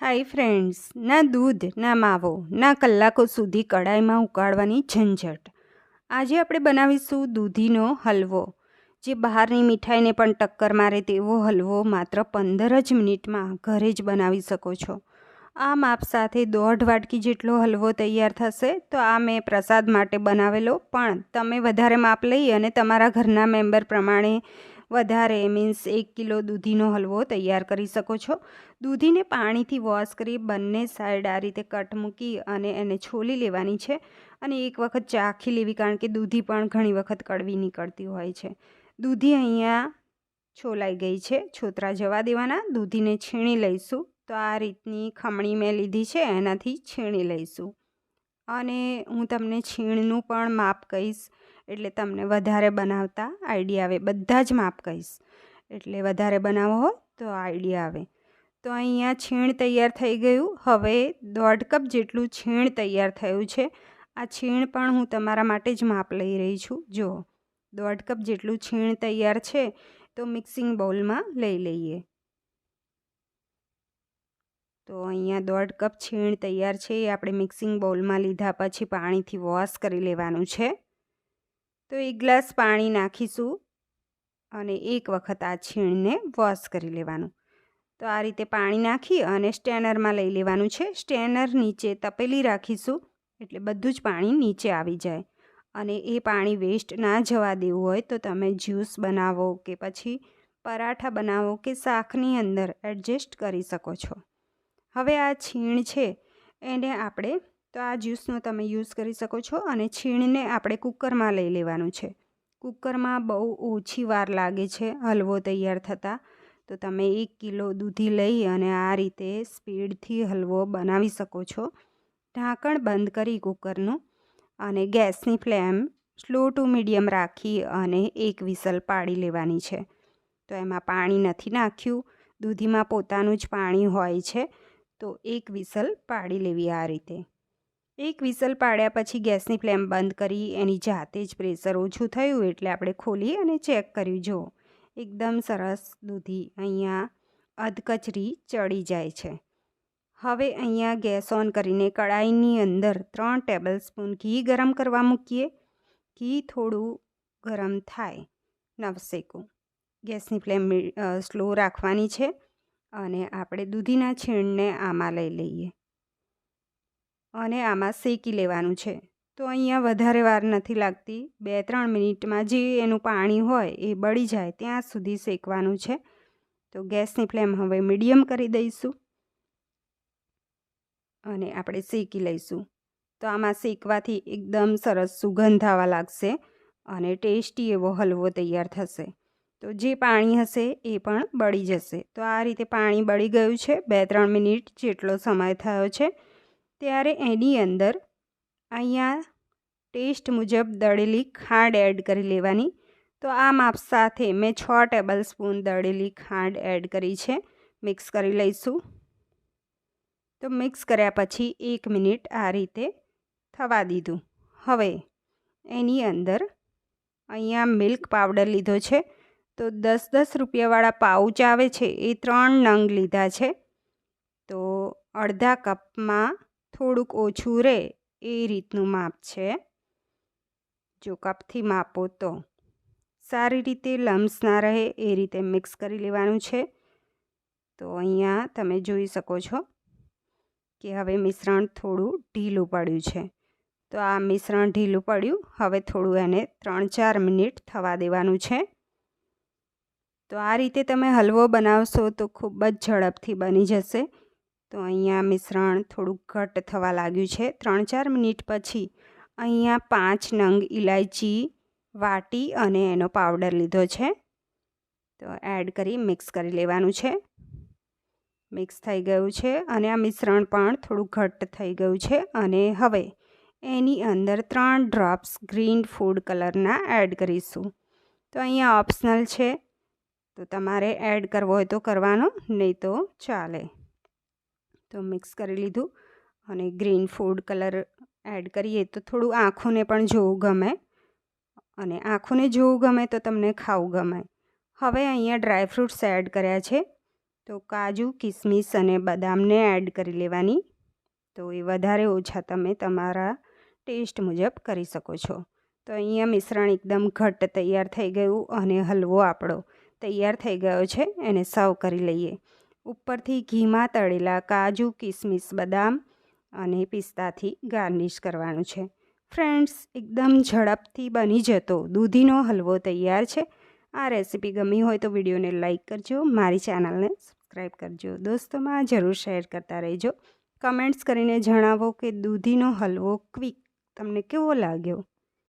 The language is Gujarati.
હાય ફ્રેન્ડ્સ, ના દૂધ, ના માવો, ના કલાકો સુધી કડાઈમાં ઉકાળવાની ઝંઝટ. આજે આપણે બનાવીશું દૂધીનો હલવો. જે બહારની મીઠાઈને પણ ટક્કર મારે તેવો હલવો માત્ર પંદર જ મિનિટમાં ઘરે જ બનાવી શકો છો. આ માપ સાથે દોઢ વાટકી જેટલો હલવો તૈયાર થશે તો આ મેં પ્રસાદ માટે બનાવેલો પણ તમે વધારે માપ લઈ અને તમારા ઘરના મેમ્બર પ્રમાણે વધારે મીન્સ એક કિલો દૂધીનો હલવો તૈયાર કરી શકો છો. દૂધીને પાણીથી વોશ કરી બંને સાઈડ આ રીતે કટ મૂકી અને એને છોલી લેવાની છે. અને એક વખત ચાખી લેવી, કારણ કે દૂધી પણ ઘણી વખત કડવી નીકળતી હોય છે. દૂધી અહીંયા છોલાઈ ગઈ છે, છોતરા જવા દેવાના. દૂધીને છીણી લઈશું. તો આ રીતની ખમણી મેં લીધી છે, એનાથી છીણી લઈશું. અને હું તમને છીણનું પણ માપ કહીશ. એટલે તમને વધારે બનાવતા આઈડિયા આવે. બધા જ માપ કહીશ. એટલે વધારે બનાવો હોય તો આઈડિયા આવે. તો અહીંયા છીણ તૈયાર થઈ ગયું. હવે દોઢ કપ જેટલું છીણ તૈયાર થયું છે. આ છીણ પણ હું તમારા માટે જ માપ લઈ રહી છું. જુઓ, દોઢ કપ જેટલું છીણ તૈયાર છે, તો મિક્સિંગ બાઉલમાં લઈ લઈએ. તો અહીંયા દોઢ કપ છીણ તૈયાર છે, એ આપણે મિક્સિંગ બાઉલમાં લીધા પછી પાણીથી વોશ કરી લેવાનું છે. તો એક ગ્લાસ પાણી નાખીશું અને એક વખત આ છીણને વોશ કરી લેવાનું. તો આ રીતે પાણી નાખી અને સ્ટેનરમાં લઈ લેવાનું છે. સ્ટેનર નીચે તપેલી રાખીશું એટલે બધું જ પાણી નીચે આવી જાય. અને એ પાણી વેસ્ટ ના જવા દેવું હોય તો તમે જ્યુસ બનાવો કે પછી પરાઠા બનાવો કે શાકની અંદર એડજસ્ટ કરી શકો છો. હવે આ છીણ છે, એને આપણે, તો આ જ્યુસનો તમે યુઝ કરી શકો છો અને છીણને આપણે કુકરમાં લઈ લેવાનું છે. કુકરમાં બહુ ઓછી વાર લાગે છે હલવો તૈયાર થતાં. તો તમે એક કિલો દૂધી લઈ અને આ રીતે સ્પીડથી હલવો બનાવી શકો છો. ઢાંકણ બંધ કરી કુકરનું અને ગેસની ફ્લેમ સ્લો ટુ મીડિયમ રાખી અને એક વિસલ પાડી લેવાની છે. તો એમાં પાણી નથી નાખ્યું. દૂધીમાં પોતાનું જ પાણી હોય છે. તો એક વિસલ પાડી લેવી આ રીતે. એક વિસલ પાડ્યા પછી ગેસની ફ્લેમ બંધ કરી, એની જાતે જ પ્રેશર ઓછું થયું એટલે આપણે ખોલી અને ચેક કર્યું જો એકદમ સરસ દૂધી, અહીંયા અધકચરી ચડી જાય છે. હવે અહીંયા ગેસ ઓન કરીને કડાઈની અંદર ત્રણ ટેબલ સ્પૂન ઘી ગરમ કરવા મૂકીએ. ઘી થોડું ગરમ થાય. નવશેકું ગેસની ફ્લેમ સ્લો રાખવાની છે. અને આપણે દૂધીના છીણને આમાં લઈ લઈએ. અને આમાં શેકી લેવાનું છે. તો અહીંયા વધારે વાર નથી લાગતી. બે ત્રણ મિનિટમાં જે એનું પાણી હોય એ બળી જાય ત્યાં સુધી શેકવાનું છે. તો ગેસની ફ્લેમ હવે મીડિયમ કરી દઈશું. અને આપણે શેકી લઈશું. તો આમાં શેકવાથી એકદમ સરસ સુગંધ આવવા લાગશે અને ટેસ્ટી એવો હલવો તૈયાર થશે. તો જે પાણી હશે એ પણ બળી જશે. તો આ રીતે પાણી બળી ગયું છે બે ત્રણ મિનિટ જેટલો સમય થયો છે. ત્યારે એની અંદર અહીંયા ટેસ્ટ મુજબ દળેલી ખાંડ એડ કરી લેવાની. તો આ માપ સાથે મેં છ ટેબલ સ્પૂન દળેલી ખાંડ એડ કરી છે. મિક્સ કરી લઈશું. તો મિક્સ કર્યા પછી એક મિનિટ આ રીતે થવા દીધું. હવે એની અંદર અહીંયા મિલ્ક પાવડર લીધો છે. તો દસ દસ રૂપિયાવાળા પાઉચ આવે છે, એ ત્રણ નંગ લીધા છે. તો અડધા કપમાં થોડુંક ઓછું રહે એ રીતનું માપ છે. જો કપથી માપો તો સારી રીતે લમ્સ ના રહે, એ રીતે મિક્સ કરી લેવાનું છે. તો અહીંયા તમે જોઈ શકો છો કે હવે મિશ્રણ થોડું ઢીલું પડ્યું છે. તો આ મિશ્રણ ઢીલું પડ્યું, હવે થોડું એને ત્રણ ચાર મિનિટ થવા દેવાનું છે. તો આ રીતે તમે હલવો બનાવશો તો ખૂબ જ ઝડપથી બની જશે. તો અહીંયા મિશ્રણ થોડુંક ઘટ થવા લાગ્યું છે. ત્રણ ચાર મિનિટ પછી અહીંયા પાંચ નંગ ઇલાયચી વાટી અને એનો પાવડર લીધો છે. તો એડ કરી મિક્સ કરી લેવાનું છે. મિક્સ થઈ ગયું છે અને આ મિશ્રણ પણ થોડું ઘટ્ટ થઈ ગયું છે અને હવે એની અંદર ત્રણ ડ્રોપ્સ ગ્રીન ફૂડ કલરના એડ કરીશું. તો અહીંયા ઓપ્શનલ છે તો તમારે એડ કરવો હોય તો કરવાનો, નહીં તો ચાલે. તો મિક્સ કરી લીધું અને ગ્રીન ફૂડ કલર એડ કરીએ તો થોડું આંખોને પણ જોવું ગમે. અને આંખોને જોવું ગમે તો તમને ખાવું ગમે. હવે અહીંયા ડ્રાય ફ્રૂટ્સ એડ કર્યા છે. તો કાજુ, કિસમિસ અને બદામને એડ કરી લેવાની. તો એ વધારે ઓછા તમે તમારા ટેસ્ટ મુજબ કરી શકો છો. તો અહીંયા મિશ્રણ એકદમ ઘટ્ટ તૈયાર થઈ ગયું અને હલવો આપણો. તૈયાર થઈ ગયો છે, એને સર્વ કરી લઈએ. ઉપરથી ઘીમાં તળેલા કાજુ, કિસમિસ, બદામ અને પિસ્તાથી ગાર્નિશ કરવાનું છે. ફ્રેન્ડ્સ, એકદમ ઝડપથી બની જતો દૂધીનો હલવો તૈયાર છે. આ રેસીપી ગમી હોય તો વિડીયોને લાઇક કરજો, મારી ચેનલને સબસ્ક્રાઈબ કરજો. દોસ્તોમાં જરૂર શેર કરતા રહેજો. કમેન્ટ્સ કરીને જણાવો કે દૂધીનો હલવો ક્વિક તમને કેવો લાગ્યો?